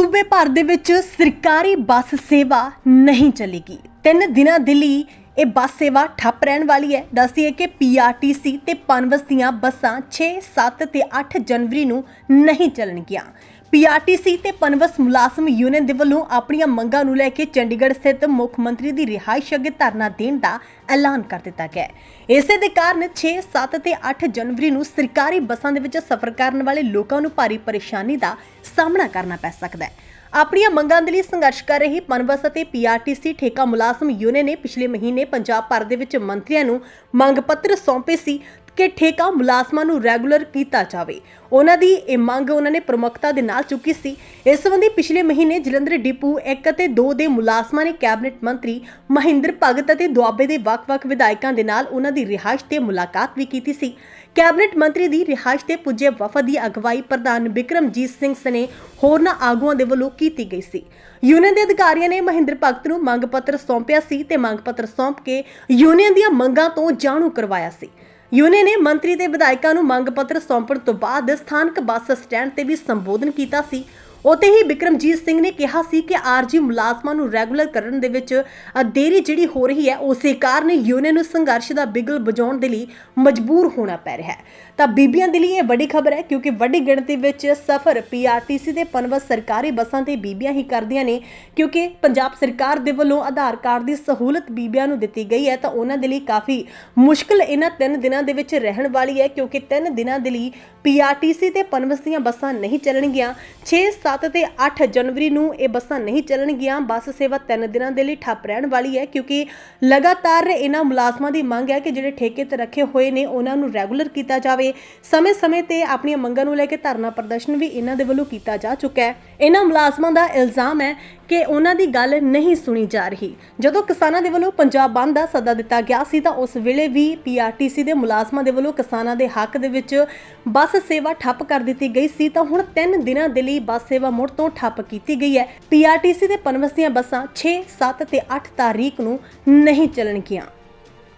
ਸੂਬੇ ਭਰ ਦੇ ਵਿੱਚ ਸਰਕਾਰੀ ਬੱਸ ਸੇਵਾ ਨਹੀਂ ਚੱਲੇਗੀ। ਤਿੰਨ ਦਿਨਾਂ ਦੇ ਲਈ ਇਹ ਬੱਸ ਸੇਵਾ ਠੱਪ ਰਹਿਣ ਵਾਲੀ ਹੈ। ਦੱਸਦੀਏ ਕਿ ਪੀਆਰਟੀਸੀ ਤੇ ਪਨਬਸ ਦੀਆਂ ਬੱਸਾਂ 6, 7 ਤੇ 8 ਜਨਵਰੀ ਨੂੰ ਨਹੀਂ ਚੱਲਣਗੀਆਂ। ਪੀਆਰਟੀਸੀ ਤੇ ਪਨਬਸ ਮੁਲਾਜ਼ਮ ਯੂਨੀਅਨ ਦੇ ਵੱਲੋਂ ਆਪਣੀਆਂ ਮੰਗਾਂ ਨੂੰ ਲੈ ਕੇ ਚੰਡੀਗੜ੍ਹ ਸਥਿਤ ਮੁੱਖ ਮੰਤਰੀ ਦੀ ਰਿਹਾਇਸ਼ ਅੱਗੇ ਧਰਨਾ ਦੇਣ ਦਾ ਐਲਾਨ ਕਰ ਦਿੱਤਾ ਗਿਆ ਹੈ। ਇਸੇ ਦੇ ਕਾਰਨ 6, 7 ਤੇ 8 ਜਨਵਰੀ ਨੂੰ ਸਰਕਾਰੀ ਬੱਸਾਂ ਦੇ ਵਿੱਚ ਸਫ਼ਰ ਕਰਨ ਵਾਲੇ ਲੋਕਾਂ ਨੂੰ ਭਾਰੀ ਪਰੇਸ਼ਾਨੀ ਦਾ ਸਾਹਮਣਾ ਕਰਨਾ ਪੈ ਸਕਦਾ ਹੈ। ਆਪਣੀਆਂ ਮੰਗਾਂ ਦੇ ਲਈ ਸੰਘਰਸ਼ ਕਰ ਰਹੀ ਪਨਬਸ ਅਤੇ ਪੀਆਰਟੀਸੀ ਠੇਕਾ ਮੁਲਾਜ਼ਮ ਯੂਨੀਅਨ ਨੇ ਪਿਛਲੇ ਮਹੀਨੇ ਪੰਜਾਬ ਭਰ ਦੇ ਵਿੱਚ ਮੰਤਰੀਆਂ ਨੂੰ ਮੰਗ ਪੱਤਰ ਸੌਂਪੇ ਸੀ। ਕਿ ਠੇਕਾ ਮੁਲਾਜ਼ਮਾਂ ਨੂੰ ਰੈਗੂਲਰ ਕੀਤਾ ਜਾਵੇ। ਉਹਨਾਂ ਦੀ ਇਹ ਮੰਗ ਉਹਨਾਂ ਨੇ ਪ੍ਰਮੁੱਖਤਾ ਦੇ ਨਾਲ ਚੁੱਕੀ ਸੀ। ਇਸ ਸੰਬੰਧੀ ਪਿਛਲੇ ਮਹੀਨੇ ਜਲੰਧਰ ਡਿਪੂ 1 ਅਤੇ 2 ਦੇ ਮੁਲਾਜ਼ਮਾਂ ਨੇ ਕੈਬਨਿਟ ਮੰਤਰੀ ਮਹਿੰਦਰ ਭਗਤ ਅਤੇ ਦੁਆਬੇ ਦੇ ਵੱਖ-ਵੱਖ ਵਿਧਾਇਕਾਂ ਦੇ ਨਾਲ ਉਹਨਾਂ ਦੀ ਰਿਹਾਇਸ਼ ਤੇ ਮੁਲਾਕਾਤ ਵੀ ਕੀਤੀ ਸੀ। ਕੈਬਨਿਟ ਮੰਤਰੀ ਦੀ ਰਿਹਾਇਸ਼ ਤੇ ਪੁੱਜੇ ਵਫਦ ਦੀ ਅਗਵਾਈ ਪ੍ਰਧਾਨ ਬਿਕਰਮਜੀਤ ਸਿੰਘ ਸਨੇ ਹੋਰਨਾਂ ਆਗੂਆਂ ਦੇ ਵੱਲੋਂ ਕੀਤੀ ਗਈ ਸੀ। ਯੂਨੀਅਨ ਦੇ ਅਧਿਕਾਰੀਆਂ ਨੇ ਮਹਿੰਦਰ ਭਗਤ ਨੂੰ ਮੰਗ ਪੱਤਰ ਸੌਂਪਿਆ ਸੀ ਤੇ ਮੰਗ ਪੱਤਰ ਸੌਂਪ ਕੇ ਯੂਨੀਅਨ ਦੀਆਂ ਮੰਗਾਂ ਤੋਂ ਜਾਣੂ ਕਰਵਾਇਆ ਸੀ। ਯੂਨੀਅਨ ਨੇ ਮੰਤਰੀ ਤੇ ਵਿਧਾਇਕਾਂ ਨੂੰ ਮੰਗ ਪੱਤਰ ਸੌਂਪਣ ਤੋਂ ਬਾਅਦ ਸਥਾਨਕ ਬੱਸ ਸਟੈਂਡ ਤੇ ਵੀ ਸੰਬੋਧਨ ਕੀਤਾ ਸੀ। ਉਤੇ ਹੀ ਬਿਕਰਮਜੀਤ ਸਿੰਘ ਨੇ ਕਿਹਾ ਸੀ ਕਿ ਆਰਜੀ ਮੁਲਾਜ਼ਮਾਂ ਨੂੰ ਰੈਗੂਲਰ ਕਰਨ ਦੇ ਵਿੱਚ ਅ, ਦੇਰੀ ਜਿਹੜੀ ਹੋ ਰਹੀ ਹੈ ਉਸੇ ਕਾਰਨ ਯੂਨੀਅਨ ਨੂੰ ਸੰਘਰਸ਼ ਦਾ ਬਿਗਲ ਵਜਾਉਣ ਦੇ ਲਈ ਮਜਬੂਰ ਹੋਣਾ ਪੈ ਰਿਹਾ ਹੈ। ਤਾਂ ਬੀਬੀਆਂ ਦੇ ਲਈ ਇਹ ਵੱਡੀ ਖਬਰ ਹੈ ਕਿਉਂਕਿ ਵੱਡੀ ਗਿਣਤੀ ਵਿੱਚ ਸਫ਼ਰ ਪੀਆਰਟੀਸੀ ਦੇ ਪਨਵਸ ਸਰਕਾਰੀ ਬੱਸਾਂ ਤੇ ਬੀਬੀਆਂ ਹੀ ਕਰਦੀਆਂ ਨੇ ਕਿਉਂਕਿ ਪੰਜਾਬ ਸਰਕਾਰ ਦੇ ਵੱਲੋਂ ਆਧਾਰ ਕਾਰਡ ਦੀ ਸਹੂਲਤ ਬੀਬੀਆਂ ਨੂੰ ਦਿੱਤੀ ਗਈ ਹੈ ਤਾਂ ਉਹਨਾਂ ਦੇ ਲਈ ਕਾਫੀ ਮੁਸ਼ਕਲ ਇਹਨਾਂ ਤਿੰਨ ਦਿਨਾਂ ਦੇ ਵਿੱਚ ਰਹਿਣ ਵਾਲੀ ਹੈ ਕਿਉਂਕਿ ਤਿੰਨ ਦਿਨਾਂ ਦੇ ਲਈ ਪੀਆਰਟੀਸੀ ਤੇ ਪਨਵਸ ਦੀਆਂ ਬੱਸਾਂ ਨਹੀਂ ਚੱਲਣਗੀਆਂ। 6 7 ਤੇ 8 ਜਨਵਰੀ ਨੂੰ ਇਹ ਬੱਸਾਂ ਨਹੀਂ ਚੱਲਣਗੀਆਂ। ਬੱਸ ਸੇਵਾ ਤਿੰਨ ਦਿਨਾਂ ਦੇ ਲਈ ਠੱਪ ਰਹਿਣ ਵਾਲੀ ਹੈ ਕਿਉਂਕਿ ਲਗਾਤਾਰ ਇਹਨਾਂ ਮੁਲਾਜ਼ਮਾਂ ਦੀ ਮੰਗ ਹੈ ਕਿ ਜਿਹੜੇ ਠੇਕੇ ਤੇ ਰੱਖੇ ਹੋਏ ਨੇ, ਉਹਨਾਂ ਨੂੰ ਰੈਗੂਲਰ ਕੀਤਾ ਜਾਵੇ। ਸਮੇਂ-ਸਮੇਂ ਤੇ ਆਪਣੀਆਂ ਮੰਗਾਂ ਨੂੰ ਲੈ ਕੇ ਧਰਨਾ ਪ੍ਰਦਰਸ਼ਨ ਵੀ ਇਹਨਾਂ ਦੇ ਵੱਲੋਂ ਕੀਤਾ ਜਾ ਚੁੱਕਾ ਹੈ। ਇਹਨਾਂ ਮੁਲਾਜ਼ਮਾਂ ਦਾ ਇਲਜ਼ਾਮ ਹੈ ਕਿ ਉਹਨਾਂ ਦੀ ਗੱਲ ਨਹੀਂ ਸੁਣੀ ਜਾ ਰਹੀ। ਜਦੋਂ ਕਿਸਾਨਾਂ ਦੇ ਵੱਲੋਂ ਪੰਜਾਬ ਬੰਦ ਦਾ ਸੱਦਾ ਦਿੱਤਾ ਗਿਆ ਸੀ ਤਾਂ ਉਸ ਵੇਲੇ ਵੀ ਪੀਆਰਟੀਸੀ ਦੇ ਮੁਲਾਜ਼ਮਾਂ ਦੇ ਵੱਲੋਂ ਕਿਸਾਨਾਂ ਦੇ ਹੱਕ ਦੇ ਵਿੱਚ ਬੱਸ ਸੇਵਾ ਠੱਪ ਕਰ ਦਿੱਤੀ ਗਈ ਸੀ ਤਾਂ ਹੁਣ 3 ਦਿਨਾਂ ਦੇ ਲਈ ਬੱਸ ਸੇਵਾ ਮੁੜ ਤੋਂ ਠੱਪ ਕੀਤੀ ਗਈ ਹੈ। ਪੀਆਰਟੀਸੀ ਦੇ ਪਨਵਸ ਦੀਆਂ ਬੱਸਾਂ 6 7 ਤੇ 8 ਤਾਰੀਖ ਨੂੰ ਨਹੀਂ ਚੱਲਣਗੀਆਂ।